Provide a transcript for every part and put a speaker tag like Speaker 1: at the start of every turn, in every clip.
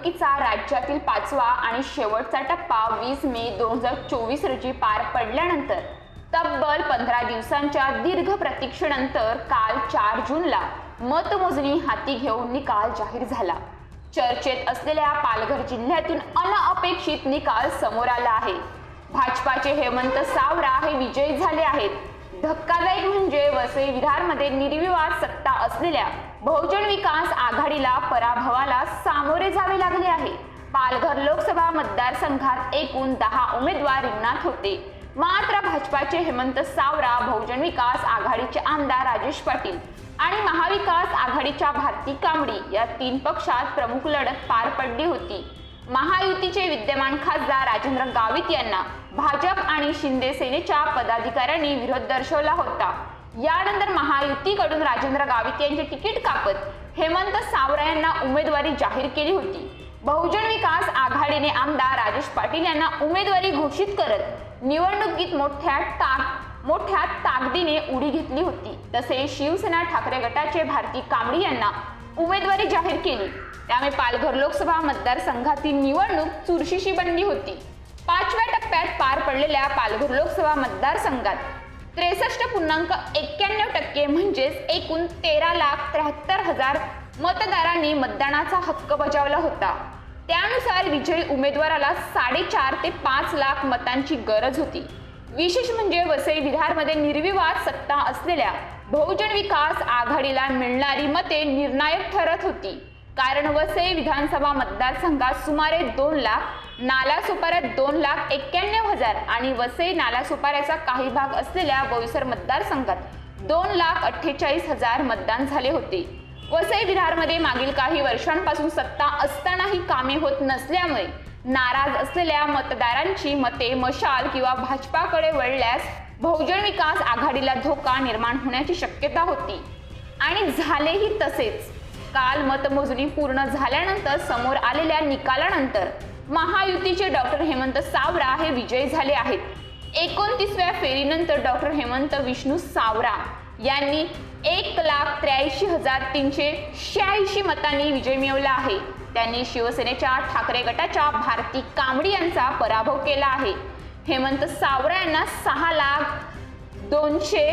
Speaker 1: निवडणुकीचा राज्यातील पाचवा आणि शेवटचा टप्पा वीस मे दोन हजार चोवीस रोजी पार पडल्यानंतर तब्बल पंधरा दिवसांच्या दीर्घ प्रतीक्षेनंतर काल चार जूनला मतमोजणी हाती घेऊन निकाल जाहीर झाला. चर्चेत असलेल्या पालघर जिल्ह्यातून अनअपेक्षित निकाल समोर आला आहे. भाजपाचे हेमंत सावरा हे विजयी झाले आहेत. धक्कादायक म्हणजे वसई विरारमध्ये निर्विवाद सत्ता असलेल्या बहुजन विकास पालघर लोकसभा मतदारसंघात एकूण दहा उमेदवार रिंगणात होते. मात्र भाजपाचे हेमंत सावरा बहुजन विकास आघाडीचे आमदार राजेश पाटील आणि महाविकास आघाडीच्या भारती कांबडी या तीन पक्षात प्रमुख लढत पार पडली होती. महायुतीचे विद्यमान खासदार राजेंद्र गावित यांना भाजप आणि शिंदे सेनेच्या पदाधिकाऱ्यांनी विरोध दर्शवला होता. यानंतर महायुतीकडून राजेंद्र गावित यांचे तिकीट कापत हेमंत सावरा यांना उमेदवारी जाहीर केली होती. बहुजन विकास आघाडीने आमदार राजेश पाटील यांना उमेदवारी घोषित करत निवडणुकीत मोठ्या ताक मोठ्या ताकदीने उडी घेतली होती. तसेच शिवसेना ठाकरे गटाचे भारती कांबडी यांना उमेदवारी जाहीर केली. त्यामुळे पालघर लोकसभा मतदारसंघातील निवडणूक चुरशीशी बनली होती. पाचव्या टप्प्यात पार पडलेल्या पालघर लोकसभा मतदारसंघात त्रेसष्ट पूर्णांक एक्क्याण्णव टक्के म्हणजेच एकूण तेरा लाख त्र्याहत्तर हजार मतदारांनी मतदानाचा हक्क बजावला होता. त्यानुसार विजयी उमेदवाराला साडेचार ते पाच लाख मतांची गरज होती. विशेष म्हणजे वसई विरारमध्ये निर्विवाद सत्ता असलेल्या बहुजन विकास आघाडीला मिळणारी मते निर्णायक ठरत होती. कारण वसई विधानसभा मतदारसंघात सुमारे दोन लाख नालासोपाऱ्यात दोन लाख एक्क्याण्णव हजार आणि वसई नालासोपाऱ्याचा काही भाग असलेल्या बोईसर मतदारसंघात दोन लाख अठ्ठेचाळीस हजार मतदान झाले होते. वसई विरारमध्ये मागील काही वर्षांपासून सत्ता असतानाही कामे होत नसल्यामुळे नाराज असलेल्या मतदारांची मते मशाल किंवा भाजपाकडे वळल्यास बहुजन विकास आघाडीला धोका निर्माण होण्याची शक्यता होती. आणि झालेही तसेच. काल मतमोजणी पूर्ण झाल्यानंतर समोर आलेल्या निकालानंतर महायुतीचे डॉक्टर हेमंत सावरा हे विजयी झाले आहेत. एकोणतीसव्या फेरीनंतर डॉक्टर हेमंत विष्णू सावरा यांनी एक लाख त्र्याऐंशी हजार तीनशे शहाऐंशी मतांनी विजय मिळवला आहे. त्यांनी शिवसेनेच्या ठाकरे गटाच्या भारती कांबडी यांचा पराभव केला आहे. हेमंत सावरा यांना सहा लाख दोनशे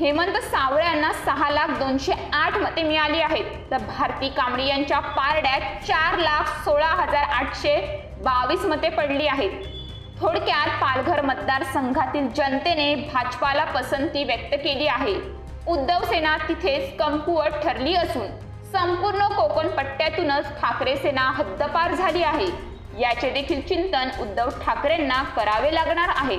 Speaker 1: हेमंत सावळे यांना सहा लाख दोनशे आठ मते मिळाली आहेत. तर भारती कांबळी यांच्या पारड्यात चार लाख सोळा हजार आठशे बावीस मते पडली आहेत. थोडक्यात पालघर मतदारसंघातील जनतेने भाजपाला पसंती व्यक्त केली आहे. उद्धव सेना तिथेच कमकुवत ठरली असून संपूर्ण कोकण पट्ट्यातूनच ठाकरे सेना हद्दपार झाली आहे. याचे देखील चिंतन उद्धव ठाकरेंना करावे लागणार आहे.